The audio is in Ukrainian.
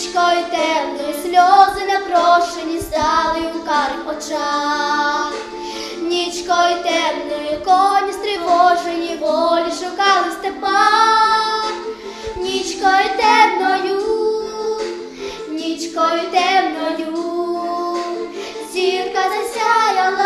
річкою темною сльози напрошені стали у карих очах, нічкою темною коні стривожені, волі шукали степа, нічкою темною, нічкою темною, зірка засяяла.